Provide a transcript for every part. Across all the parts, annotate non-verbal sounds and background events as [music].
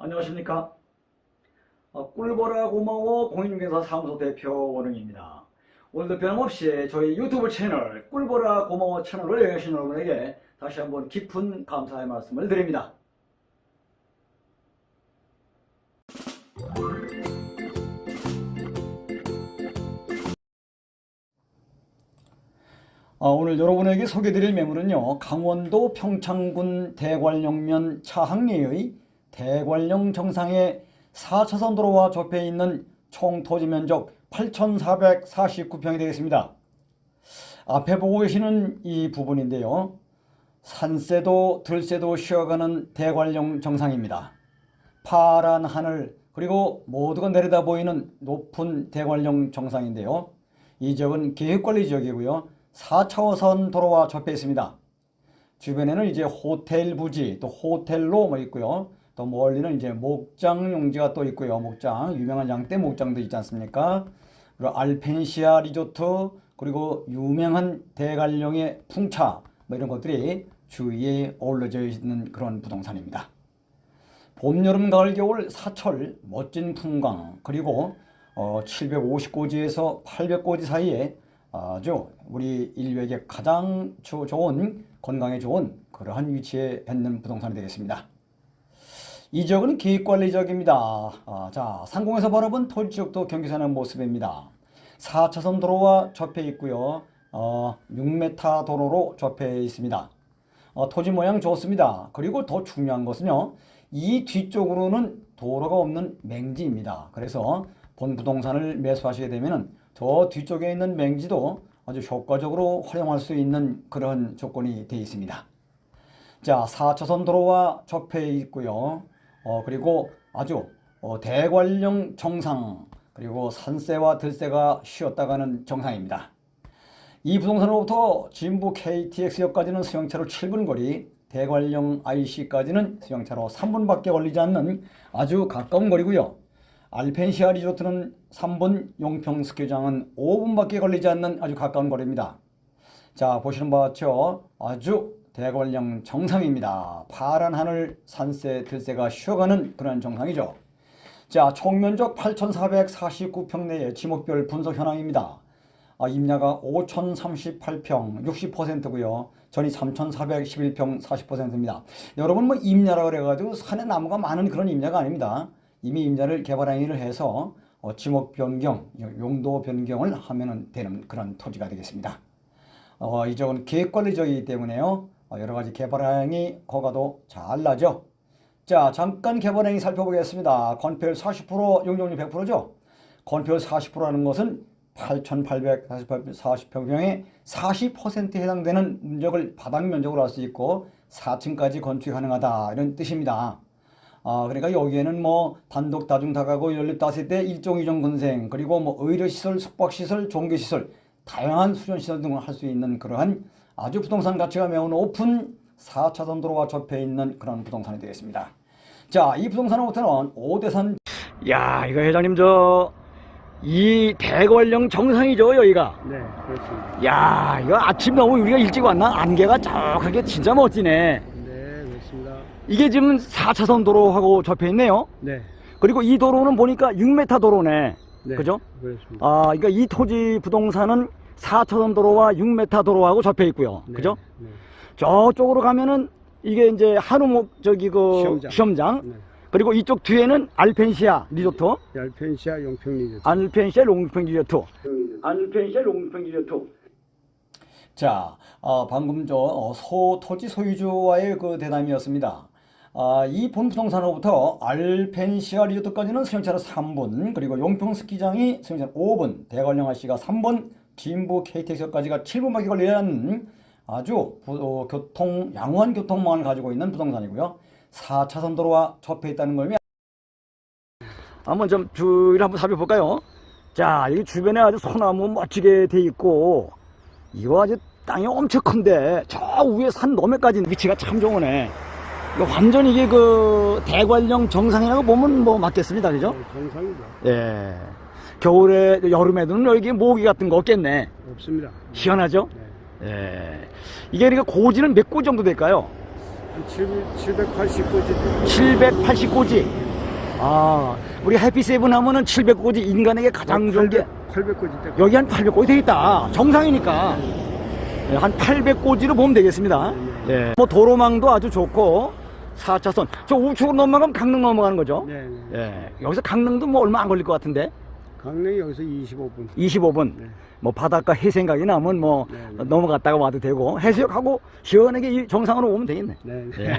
안녕하십니까. 어, 꿀보라 고마워 공인중개사 사무소 대표 원흥입니다. 오늘도 변함없이 저희 유튜브 채널 꿀보라 고마워 채널을 여행하신 여러분에게 다시 한번 깊은 감사의 말씀을 드립니다. 어, 오늘 여러분에게 소개드릴 매물은요, 강원도 평창군 대관령면 차항리의 대관령 정상의 4차선 도로와 접해 있는 총 토지 면적 8,449평이 되겠습니다. 앞에 보고 계시는 이 부분인데요. 산세도 들세도 쉬어가는 대관령 정상입니다. 파란 하늘 그리고 모두가 내려다 보이는 높은 대관령 정상인데요. 이 지역은 계획관리 지역이고요. 4차선 도로와 접해 있습니다. 주변에는 이제 호텔 부지 또 호텔로 뭐 있고요. 또 멀리는 이제 목장 용지가 또 있고요. 목장 유명한 양떼 목장도 있지 않습니까? 그리고 알펜시아 리조트 그리고 유명한 대관령의 풍차 뭐 이런 것들이 주위에 어우러져 있는 그런 부동산입니다. 봄, 여름, 가을, 겨울 사철 멋진 풍광 그리고 어, 750고지에서 800고지 사이에 아주 우리 인류에게 가장 조- 좋은 건강에 좋은 그러한 위치에 있는 부동산이 되겠습니다. 이 지역은 기획관리 지역입니다. 아, 자, 상공에서 바라본 토지 지역도 경계선의 모습입니다. 4차선 도로와 접해 있고요. 어, 6m 도로로 접해 있습니다. 어, 토지 모양 좋습니다. 그리고 더 중요한 것은요. 이 뒤쪽으로는 도로가 없는 맹지입니다. 그래서 본 부동산을 매수하시게 되면은 저 뒤쪽에 있는 맹지도 아주 효과적으로 활용할 수 있는 그런 조건이 되어 있습니다. 자, 4차선 도로와 접해 있고요. 어, 그리고 아주 어, 대관령 정상 그리고 산세와 들세가 쉬었다가는 정상입니다. 이 부동산으로부터 진부 KTX역까지는 수용차로 7분 거리, 대관령 IC까지는 수용차로 3분밖에 걸리지 않는 아주 가까운 거리고요. 알펜시아 리조트는 3분, 용평 스키장은 5분밖에 걸리지 않는 아주 가까운 거리입니다. 자, 보시는 바와 같이 아주 대관령 정상입니다. 파란 하늘, 산세, 들새가 쉬어가는 그런 정상이죠. 자, 총면적 8,449평 내의 지목별 분석 현황입니다. 아, 임야가 5,038평 60%고요. 전이 3,411평 40%입니다. 여러분 뭐 임야라 그래가지고 산에 나무가 많은 그런 임야가 아닙니다. 이미 임야를 개발 행위를 해서 어, 지목 변경, 용도 변경을 하면 되는 그런 토지가 되겠습니다. 어, 이 지역은 계획관리지역이기 때문에요. 어, 여러 가지 개발행위 허가도 잘 나죠. 자, 잠깐 개발행위 살펴보겠습니다. 건폐율 40%, 용적률 100%죠. 건폐율 40%라는 것은 8,840평형의 40%에 해당되는 면적을 바닥 면적으로 할 수 있고 4층까지 건축이 가능하다 이런 뜻입니다. 아, 그러니까 여기에는 뭐 단독 다중 다가구 연립 다세대 일종 이종 건생 그리고 뭐 의료 시설, 숙박 시설, 종교 시설 다양한 수련 시설 등을 할 수 있는 그러한 아주 부동산 가치가 매우 높은 4차선 도로와 접해 있는 그런 부동산이 되겠습니다. 자, 이 부동산으로부터는 오대산 야, 이거 회장님 저 이 대관령 정상이죠, 여기가. 네, 그렇습니다. 야, 이거 아침 너무 우리가 일찍 왔나? 안개가 저하게 진짜 멋지네. 네, 그렇습니다. 이게 지금 4차선 도로하고 접해 있네요. 네, 그리고 이 도로는 보니까 6m 도로네. 네. 그죠? 그렇습니다. 아, 그러니까 이 토지 부동산은 4차선 도로와 6m 도로하고 접해 있고요. 네, 그죠? 네. 저쪽으로 가면은 이게 이제 한우목 저기 그 시험장. 시험장. 네. 그리고 이쪽 뒤에는 알펜시아 리조트. 얄펜시아 용평 리조트. 알펜시아 롱평 리조트. 알펜시아 롱평 리조트. 자, 어, 방금 저 어, 소, 토지 소유주와의 그 대담이었습니다. 아, 이 본부동산으로부터 알펜시아 리조트까지는 수용차로 3분, 그리고 용평 스키장이 수용차로 5분, 대관령 IC가 3분, 진부 KTX까지가 7분밖에 걸리지 않는 아주 부- 어, 교통, 양호한 교통망을 가지고 있는 부동산이고요. 4차선 도로와 접해 있다는 걸 한번 좀 주위를 한번 살펴볼까요? 자, 여기 주변에 아주 소나무 멋지게 돼 있고, 이거 아주 땅이 엄청 큰데, 저 위에 산 너머까지 위치가 참 좋으네. 이거 완전 이게 그 대관령 정상이라고 보면 뭐 맞겠습니다. 그죠? 네, 정상이죠. 예. 겨울에, 여름에는 여기 모기 같은 거 없겠네. 없습니다. 희한하죠? 네. 예. 이게 그러니까 고지는 몇고 정도 될까요? 한 7, 780고지. 780고지. 아, 우리 해피세븐 하면은 700고지 인간에게 가장 좋은 게 800고지 때 여기 한 800고지 되겠다. 정상이니까. 예, 한 800고지로 보면 되겠습니다. 예. 뭐 도로망도 아주 좋고 4차선. 저 우측으로 넘어가면 강릉 넘어가는 거죠. 네, 네. 예. 여기서 강릉도 뭐 얼마 안 걸릴 것 같은데. 강릉 여기서 25분. 25분. 네. 뭐 바닷가 해 생각이 나면 뭐 네, 네. 넘어갔다가 와도 되고 해수욕하고 시원하게 이 정상으로 오면 되겠네. 네. 예.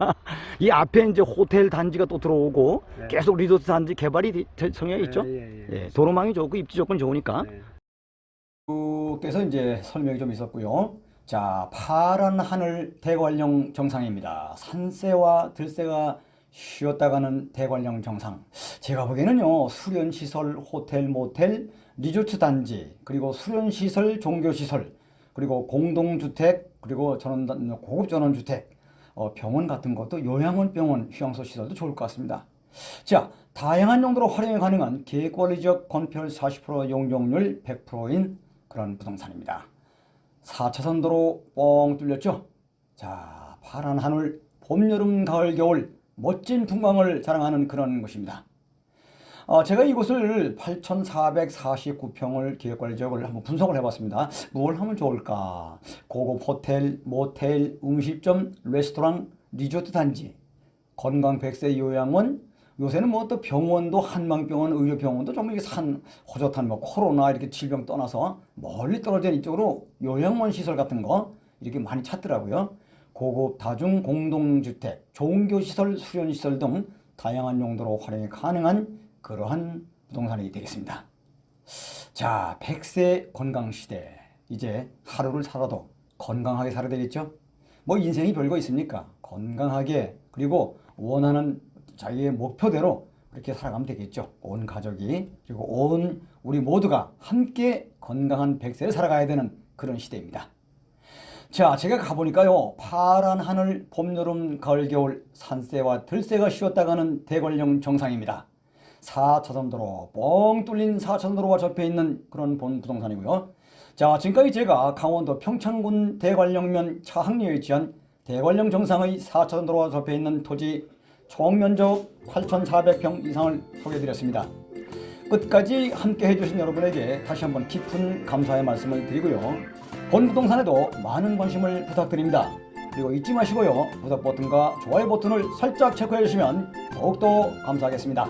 [laughs] 이 앞에 이제 호텔 단지가 또 들어오고 네. 계속 리조트 단지 개발이 성향 있죠. 예, 예, 예. 예, 도로망이 좋고 입지 조건 좋으니까. 네. 께서 이제 설명이 좀 있었고요. 자, 파란 하늘 대관령 정상입니다. 산세와 들새가 쉬었다 가는 대관령 정상. 제가 보기에는요, 수련시설, 호텔, 모텔, 리조트 단지, 그리고 수련시설, 종교시설, 그리고 공동주택, 그리고 전원, 고급 전원주택, 어, 병원 같은 것도 요양원 병원, 휴양소 시설도 좋을 것 같습니다. 자, 다양한 용도로 활용이 가능한 계획관리적 건폐율 40% 용적률 100%인 그런 부동산입니다. 4차선 도로 뻥 뚫렸죠? 자, 파란 하늘, 봄, 여름, 가을, 겨울 멋진 풍광을 자랑하는 그런 곳입니다. 어, 제가 이곳을 8,449평을 기획관리 지역을 한번 분석을 해봤습니다. 뭘 하면 좋을까? 고급 호텔, 모텔, 음식점, 레스토랑, 리조트 단지, 건강 백세 요양원, 요새는 뭐 또 병원도 한방병원, 의료병원도 좀 이게 산 호젓한 뭐 코로나 이렇게 질병 떠나서 멀리 떨어진 이쪽으로 요양원 시설 같은 거 이렇게 많이 찾더라고요. 고급 다중 공동주택, 종교시설, 수련시설 등 다양한 용도로 활용이 가능한 그러한 부동산이 되겠습니다. 자, 100세 건강 시대. 이제 하루를 살아도 건강하게 살아야 되겠죠? 뭐 인생이 별거 있습니까? 건강하게 그리고 원하는 자기의 목표대로 그렇게 살아가면 되겠죠. 온 가족이 그리고 온 우리 모두가 함께 건강한 100세를 살아가야 되는 그런 시대입니다. 자, 제가 가보니까요. 파란 하늘, 봄, 여름, 가을, 겨울, 산새와 들새가 쉬었다 가는 대관령 정상입니다. 4차선 도로, 뻥 뚫린 4차선 도로가 접해 있는 그런 본 부동산이고요. 자, 지금까지 제가 강원도 평창군 대관령면 차항리에 위치한 대관령 정상의 4차선 도로가 접해 있는 토지 총 면적 8,400평 이상을 소개해드렸습니다. 끝까지 함께 해주신 여러분에게 다시 한번 깊은 감사의 말씀을 드리고요. 본 부동산에도 많은 관심을 부탁드립니다. 그리고 잊지 마시고요. 구독 버튼과 좋아요 버튼을 살짝 체크해 주시면 더욱더 감사하겠습니다.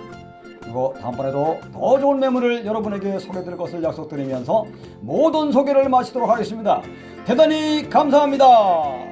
그리고 다음번에도 더 좋은 매물을 여러분에게 소개드릴 것을 약속드리면서 모든 소개를 마치도록 하겠습니다. 대단히 감사합니다.